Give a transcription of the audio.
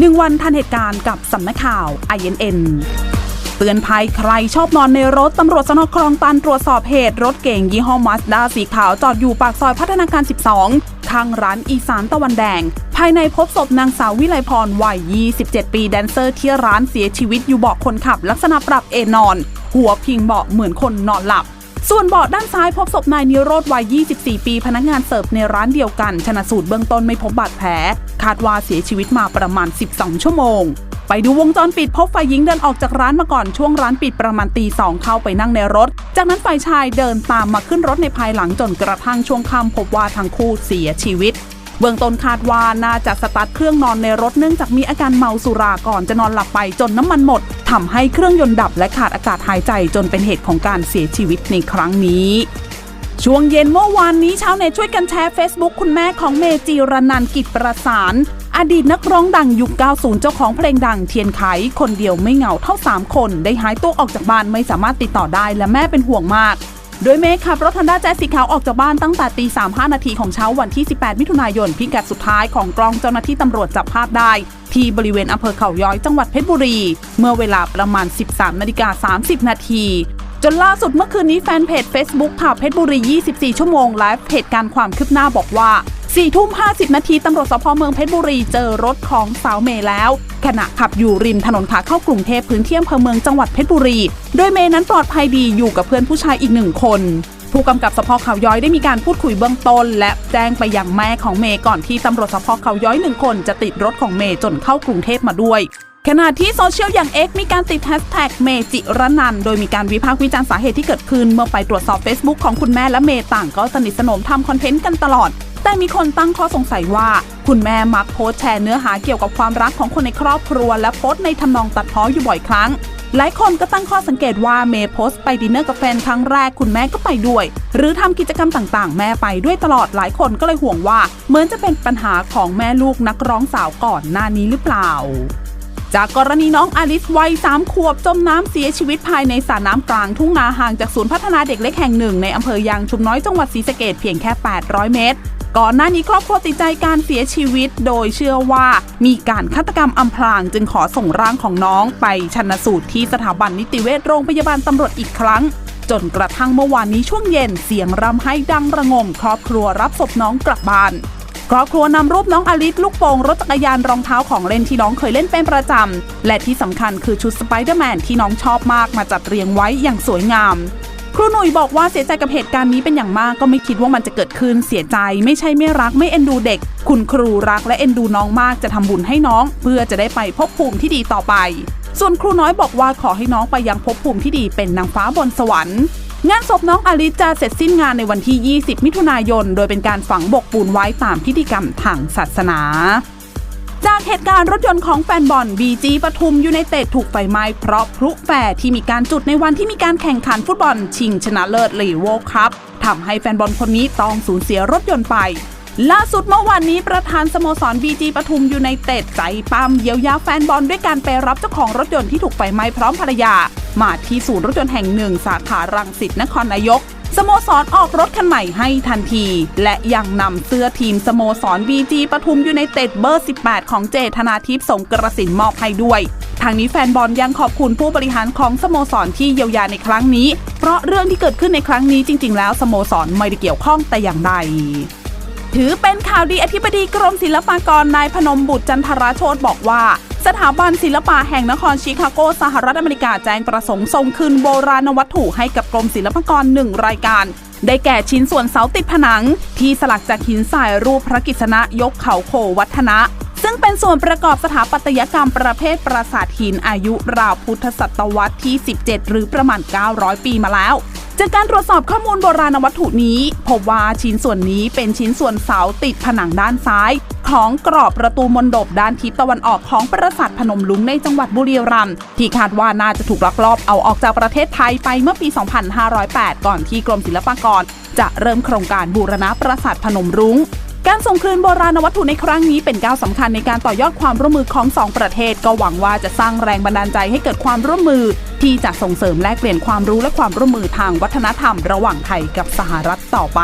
1วันทันเหตุการณ์กับสำนักข่าว INN เตือนภัยใครชอบนอนในรถ ตำรวจสนคลองตันตรวจสอบเหตุ รถเก่งยี่ห้อมาสด้าสีขาวจอดอยู่ปากซอยพัฒนาการ 12 ข้างร้านอีสานตะวันแดง ภายในพบศพนางสาววิไลพรวัย 27 ปีแดนเซอร์ที่ร้านเสียชีวิตอยู่เบาะคนขับ ลักษณะปรับเอนนอน หัวพิงเบาะเหมือนคนนอนหลับ ส่วนเบาะด้านซ้ายพบศพนายนิโรธวัย 24 ปี พนักงานเสิร์ฟในร้านเดียวกัน ชนะสูตรเบื้องต้นไม่พบบาดแผล คาดว่าเสียชีวิตมาประมาณ 12 ชั่วโมง ไปดูวงจรปิดพบฝ่ายหญิงเดินออกจากร้านมาก่อนช่วงร้านปิดประมาณตีสองเข้าไปนั่งในรถ จากนั้นฝ่ายชายเดินตามมาขึ้นรถในภายหลังจนกระทั่งช่วงค่ำพบว่าทั้งคู่เสียชีวิต เบื้องต้นคาดว่าน่าจะสตาร์ทเครื่องนอนในรถเนื่องจากมีอาการเมาสุราก่อนจะนอนหลับไปจนน้ำมันหมดทำให้เครื่องยนต์ดับและขาดอากาศหายใจจนเป็นเหตุของการเสียชีวิตในครั้งนี้ช่วงเย็นเมื่อวานนี้ชาวเน็ตช่วยกันแชร์ Facebook คุณแม่ของเมจีรนันกิจประสาน อดีตนักร้องดังยุค 90 เจ้าของเพลงดังเทียนไข คนเดียวไม่เหงาเท่า 3 คน ได้หายตัวออกจากบ้านไม่สามารถติดต่อได้และแม่เป็นห่วงมาก โดยเมฆขับรถฮันด้าแจ๊สสีขาวออกจากบ้านตั้งแต่ตี3 5นาทีของเช้าวันที่ 18 มิถุนายน พิกัดสุดท้ายของกล้องเจ้าหน้าที่ตำรวจจับภาพได้ ที่บริเวณอำเภอเขาย้อยจังหวัดเพชรบุรี เมื่อเวลาประมาณ 13นาฬิกา30 นาทีจนล่าสุดเมื่อคืนนี้แฟนเพจ Facebook ข่าวเพชรบุรี 24 ชั่วโมงไลฟ์เหตุการณ์ความคืบหน้าบอกว่า 4ทุ่ม50 นาทีตำรวจสพเมืองเพชรบุรีเจอรถของสาวเมย์แล้ว ขณะขับอยู่ริมถนนขาเข้ากรุงเทพพื้นที่อำเภอเมืองจังหวัดเพชรบุรี โดยเมย์นั้นปลอดภัยดีอยู่กับเพื่อนผู้ชายอีกหนึ่งคน ผู้กำกับสพเขาย้อยได้มีการพูดคุยเบื้องต้น และแจ้งไปยังแม่ของเมย์ก่อนที่ตำรวจสพเขาย้อยหนึ่งคนจะติดรถของเมย์จนเข้ากรุงเทพมาด้วยขณะที่โซเชียลอย่าง X มีการติดแฮชแท็กเมจิรนัน โดยมีการวิพากษ์วิจารณ์สาเหตุที่เกิดขึ้น เมื่อไปตรวจสอบ Facebook ของคุณแม่และเมย์ต่างก็สนิทสนมทำคอนเทนต์กันตลอด แต่มีคนตั้งข้อสงสัยว่า คุณแม่มักโพสแชร์เนื้อหาเกี่ยวกับความรักของคนในครอบครัว และโพสในทำนองตัดพ้ออยู่บ่อยครั้ง หลายคนก็ตั้งข้อสังเกตว่าเมย์โพสไปดินเนอร์กับแฟนครั้งแรกคุณแม่ก็ไปด้วย หรือทำกิจกรรมต่างๆ แม่ไปด้วยตลอดหลายคนก็เลยห่วงว่า เหมือนจะเป็นปัญหาของแม่ลูกนักร้องสาวก่อนหน้านี้หรือเปล่าจากกรณีน้องอลิสวัย3ขวบจมน้ำเสียชีวิตภายในสระน้ำกลางทุ่งนาห่างจากศูนย์พัฒนาเด็กเล็กแห่งหนึ่งในอำเภอยางชุมน้อยจังหวัดศรีสะเกดเพียงแค่ 800 เมตร ก่อนหน้านี้ครอบครัวติดใจการเสียชีวิต โดยเชื่อว่ามีการฆาตกรรมอำพรางจึงขอส่งร่างของน้องไปชันสูตรที่สถาบันนิติเวชโรงพยาบาลตำรวจอีกครั้ง จนกระทั่งเมื่อวานนี้ช่วงเย็นเสียงรำไห้ดังระงม ครอบครัวรับศพน้องกลับบ้านครอบครัวนำรูปน้องอลิสลูกโป่งรถจักรยานรองเท้าของเล่นที่น้องเคยเล่นเป็นประจำ และที่สำคัญคือชุดสไปเดอร์แมนที่น้องชอบมากมาจัดเรียงไว้อย่างสวยงาม ครูหนุ่ยบอกว่าเสียใจกับเหตุการณ์นี้เป็นอย่างมากก็ไม่คิดว่ามันจะเกิดขึ้นเสียใจ ไม่ใช่ไม่รักไม่เอ็นดูเด็ก คุณครูรักและเอ็นดูน้องมากจะทำบุญให้น้อง เพื่อจะได้ไปพบภูมิที่ดีต่อไป ส่วนครูน้อยบอกว่าขอให้น้องไปยังภพภูมิที่ดีเป็นนางฟ้าบนสวรรค์งานศพน้องอลิจะเสร็จสิ้นงานในวันที่ 20 มิถุนายน โดยเป็นการฝังบกปูนไว้ตามพิธีกรรมทางศาสนา จากเหตุการณ์รถยนต์ของแฟนบอลบีจีปทุมยูไนเต็ดถูกไฟไหม้เพราะพลุแฟร์ที่มีการจุดในวันที่มีการแข่งขันฟุตบอล ชิงชนะเลิศลีโวครับทำให้แฟนบอลคนนี้ต้องสูญเสียรถยนต์ไปล่าสุดเมื่อวานนี้ประธานสโมสรบีจีปทุมยูไนเต็ดใจปั้มเยียวยาแฟนบอลด้วยการไปรับเจ้าของรถยนต์ที่ถูกไฟไหม้พร้อมภรรยา มาที่ศูนย์รถยนต์แห่งหนึ่งสาขารังสิตนครนายก สโมสรออกรถคันใหม่ให้ทันที และยังนำเสื้อทีมสโมสร BG ปทุมยูไนเต็ดเบอร์ 18 ของเจธนาทิพย์สงกระสินมอบให้ด้วย ทางนี้แฟนบอลยังขอบคุณผู้บริหารของสโมสรที่เยียวยาในครั้งนี้ เพราะเรื่องที่เกิดขึ้นในครั้งนี้จริง ๆ แล้วสโมสรไม่ได้เกี่ยวข้องแต่อย่างใดถือเป็นข่าวดีอธิบดีกรมศิลปากรนายพนมบุตรจันทราโชตบอกว่า สถาบันศิลปะแห่งนครชิคาโก สหรัฐอเมริกาแจ้งประสงค์ส่งคืนโบราณวัตถุให้กับกรมศิลปากรหนึ่งรายการ ได้แก่ชิ้นส่วนเสาติดผนัง ที่สลักจากหินทรายรูปพระกิษณะยกเขาโควัฒนะซึ่งเป็นส่วนประกอบสถาปัตยกรรมประเภทปราสาทหินอายุราวพุทธศตวรรษที่ 17 หรือประมาณ 900 ปีมาแล้ว จากการตรวจสอบข้อมูลโบราณวัตถุนี้ พบว่าชิ้นส่วนนี้เป็นชิ้นส่วนเสาติดผนังด้านซ้าย ของกรอบประตูมณฑปด้านทิศตะวันออกของปราสาทพนมลุงในจังหวัดบุรีรัมย์ที่คาดว่าน่าจะถูกลักลอบเอาออกจากประเทศไทยไปเมื่อปี 2508 ก่อนที่กรมศิลปากร จะเริ่มโครงการบูรณะปราสาทพนมรุง้ง การส่งคืนโบราณวัตถุในครั้งนี้เป็นก้าวสำคัญในการต่อยอดความร่วมมือของสองประเทศ ก็หวังว่าจะสร้างแรงบันดาลใจให้เกิดความร่วมมือ ที่จะส่งเสริมแลกเปลี่ยนความรู้และความร่วมมือทางวัฒนธรรม ระหว่างไทยกับสหรัฐต่อไป